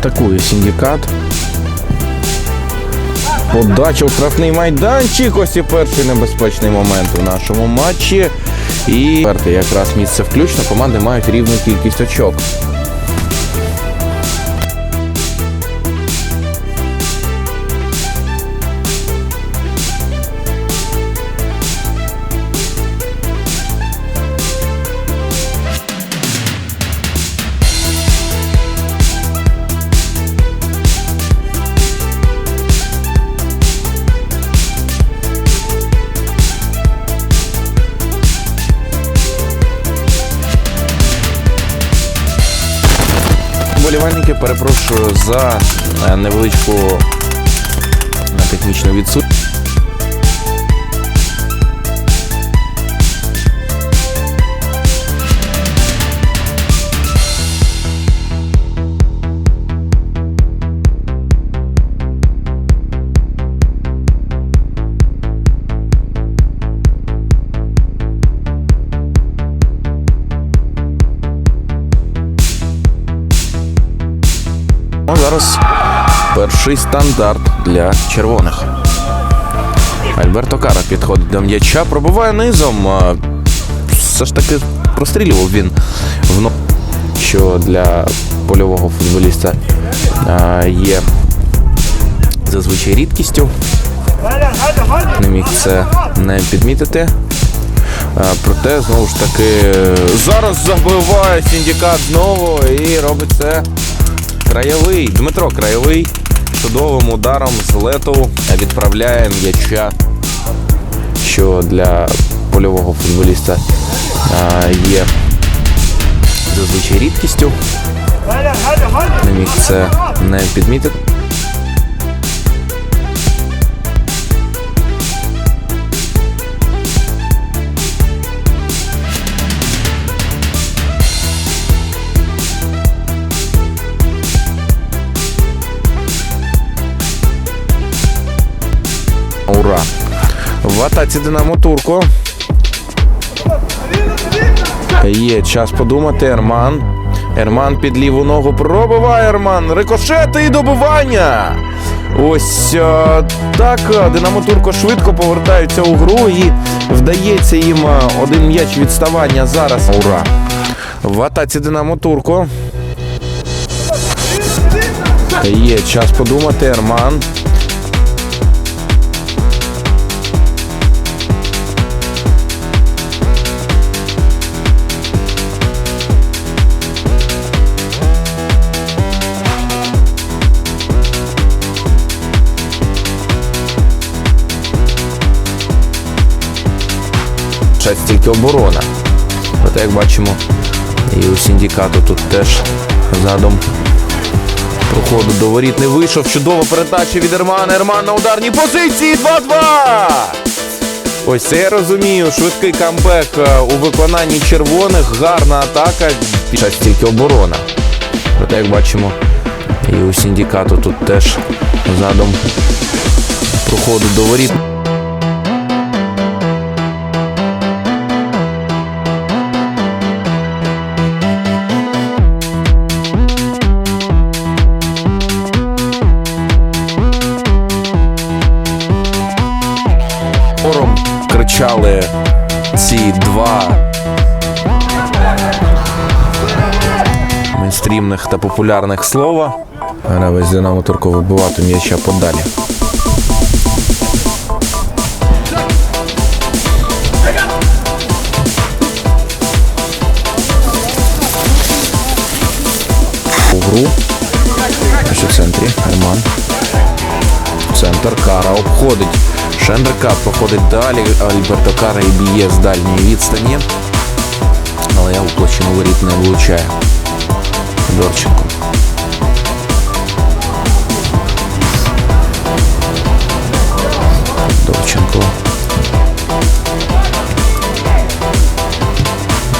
Атакує синдикат. Подача у штрафний майданчик. Ось і перший небезпечний момент у нашому матчі. І якраз місце включно. Команди мають рівну кількість очок. Вболівальники перепрошую за е, невеличку технічну відсутність. Перший стандарт для червоних. Альберто Кара підходить до м'яча, пробиває низом. Все ж таки прострілював він в но- що для польового футболіста є зазвичай рідкістю. Не міг це не підмітити. Проте, знову ж таки, зараз забиває синдикат знову і робить це Краєвий, Дмитро Краєвий чудовим ударом з лету відправляє м'яча, що для польового футболіста є зазвичай рідкістю. Не міг це не підмітити. Ура! В атаці Динамо Турко. Є час подумати. Ерман. Ерман під ліву ногу пробиває Ерман. Рикошети і добивання. Ось е, так. е, Динамо Турко швидко повертаються у гру і вдається їм е, один м'яч відставання зараз. Ура! В атаці Динамо Турко. Є час подумати. Ерман. Час тільки оборона. Проте, як бачимо, і у синдикату тут теж задом проходу до воріт не вийшов. Чудова передача від Ермана. Ерман на ударній позиції 2-2. Ось це я розумію. Швидкий камбек е, у виконанні червоних. Гарна атака. Час тільки оборона. Проте, як бачимо, і у синдикату тут теж задом проходу до воріт. Кричали ці два мейнстрімних та популярних слова. Гравець Динамо Турко вибивати м'яча подалі. У гру. Ось. Центр Кара обходить. Шендрика проходить далі. Альберто Кара і б'є з дальньої відстані. Але я у площину воріт не влучає. Дорченко. Дорченко.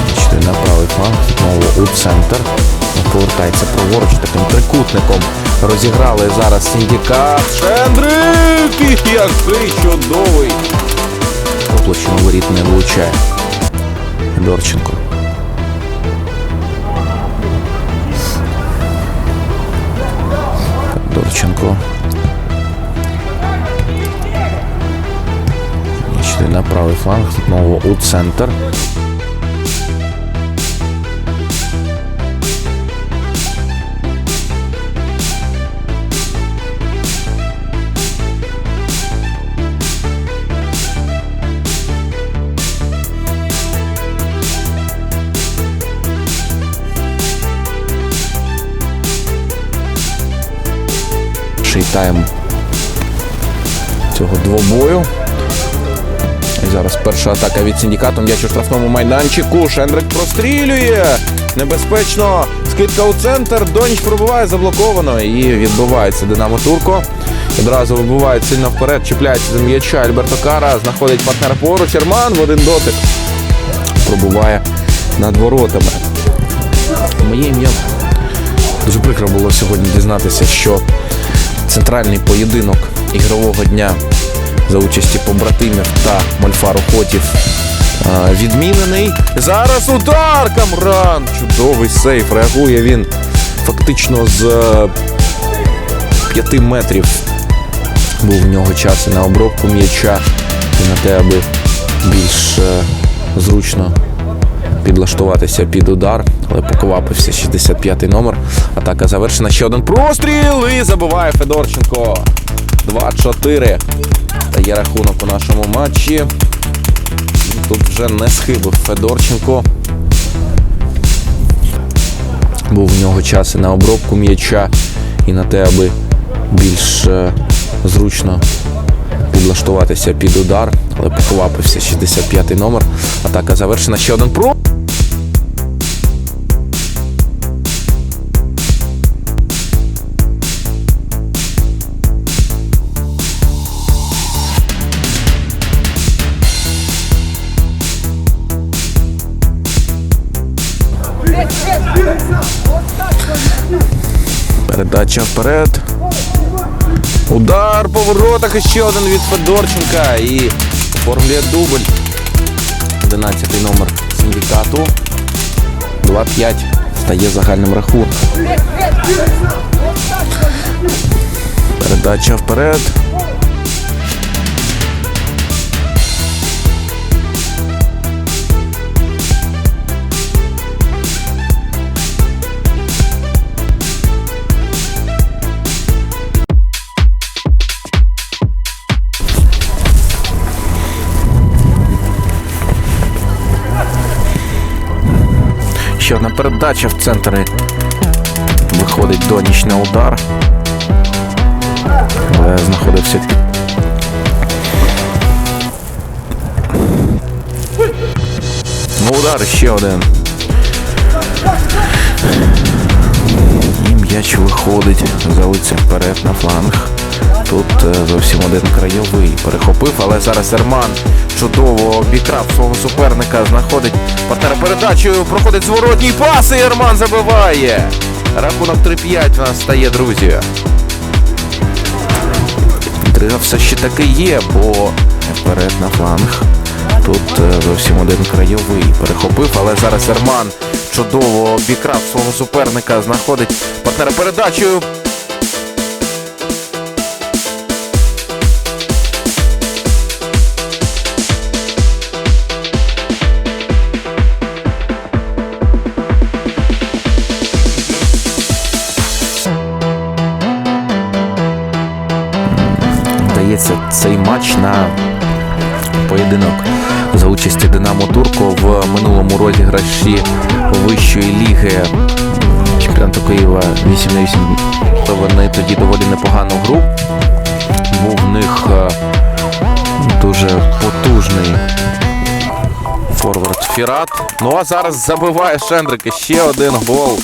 Бачите, на правий фланг. Знову у центр. Повертається праворуч таким трикутником. Розіграли зараз синдикат. Шендрик! Який чудовий! Площину воріт не влучає. Дорченко. Дорченко. Йшли на правий фланг, знову у центр. Перший тайм цього двобою. І зараз перша атака від синдикату. М'яч у штрафному майданчику. Шендрик прострілює. Небезпечно. Скидка у центр. Доніч пробиває заблоковано. І відбувається Динамо Турко. Одразу вибиває сильно вперед. Чіпляється за м'яча. Альберто Кара знаходить партнера поруч. Ерман в один дотик. Пробуває над воротами. Моє ім'я. Дуже прикро було сьогодні дізнатися, що центральний поєдинок ігрового дня за участі побратимів та Мольфару Хотів е, відмінений. Зараз удар Камран! Чудовий сейф. Реагує він фактично з е, п'яти метрів. Був в нього час і на обробку м'яча і на те, аби більш е, зручно підлаштуватися під удар, але поквапився 65-й номер. Атака завершена. Ще один простріл і забиває Федорченко. 2-4. Дає рахунок у нашому матчі. Тут вже не схибив Федорченко. Був в нього час і на обробку м'яча, і на те, аби більш е, зручно підлаштуватися під удар, але поквапився 65-й номер. Атака завершена. Ще один про. Передача вперед. Удар по воротах ще один від Федорченка. І оформлює дубль. 11 номер синдикату. 2-5 стає загальним рахунком. Передача вперед. Передача в центрі. Виходить доніч на удар. Але знаходився. Ну, удар ще один. І м'яч виходить, залиться вперед на фланг. Тут е, зовсім один крайовий перехопив, але зараз Ерман чудово обікрав свого суперника, знаходить партнера передачею, проходить зворотній пас, і Ерман забиває. Рахунок 3-5 у нас стає, друзі. Інтрига все ще таки є, бо вперед на фланг. Тут е, зовсім один крайовий перехопив, але зараз Ерман чудово обікрав свого суперника, знаходить партнера передачею. В минулому розіграші вищої ліги чемпіонату Києва 8 на 8. Вони тоді доволі непогану гру. Був в них е, дуже потужний форвард Фірат. Ну а зараз забиває Шендрик ще один гол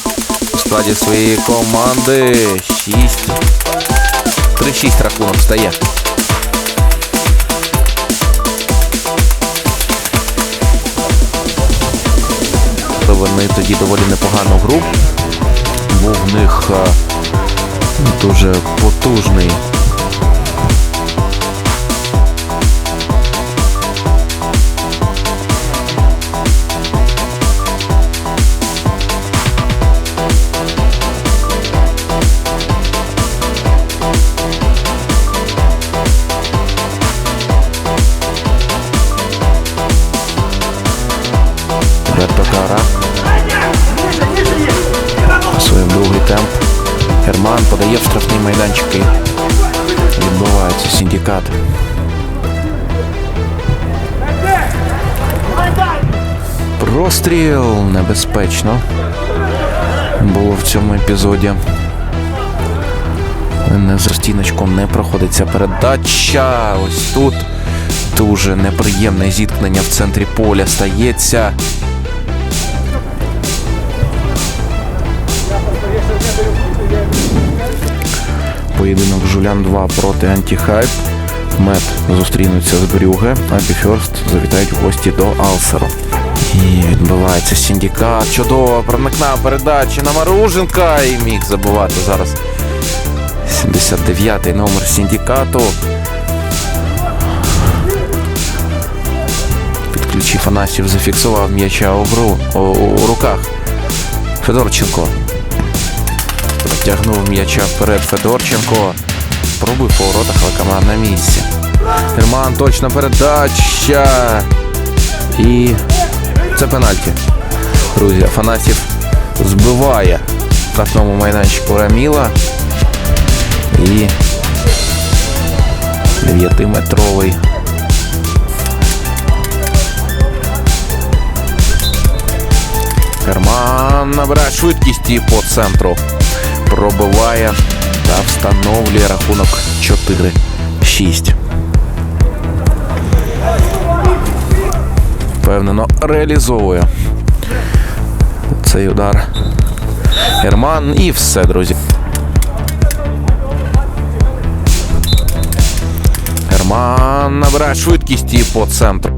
у складі своєї команди. 6. 3-6 рахунок стає. вони тоді доволі непогану гру. Був в них е, дуже потужний. Подає в штрафний майданчик і відбувається синдикат. Простріл небезпечно. Було в цьому епізоді. Не з розтіночком не проходиться передача. Ось тут дуже неприємне зіткнення в центрі поля стається. Поєдинок Жулян 2 проти Антіхайп. Мет зустрінуться з Брюге, а Біферст завітають в гості до Алсеру. І відбувається синдикат. Чудово, проникна передача на Маруженка і міг забувати зараз. 79-й номер синдикату. Підключив Фанасів, зафіксував м'яча у, гру, у, у руках. Федорченко Тягнув м'яча вперед Федорченко. Пробив по воротах, але команда на місці. Герман точна передача. І це пенальті. Друзі, Афанасів збиває в штрафному майданчику Раміла. І 9-метровий. Герман набирає швидкість і по центру пробиває та встановлює рахунок 4-6. Впевнено реалізовує цей удар. Герман і все, друзі. Герман набирає швидкість і по центру.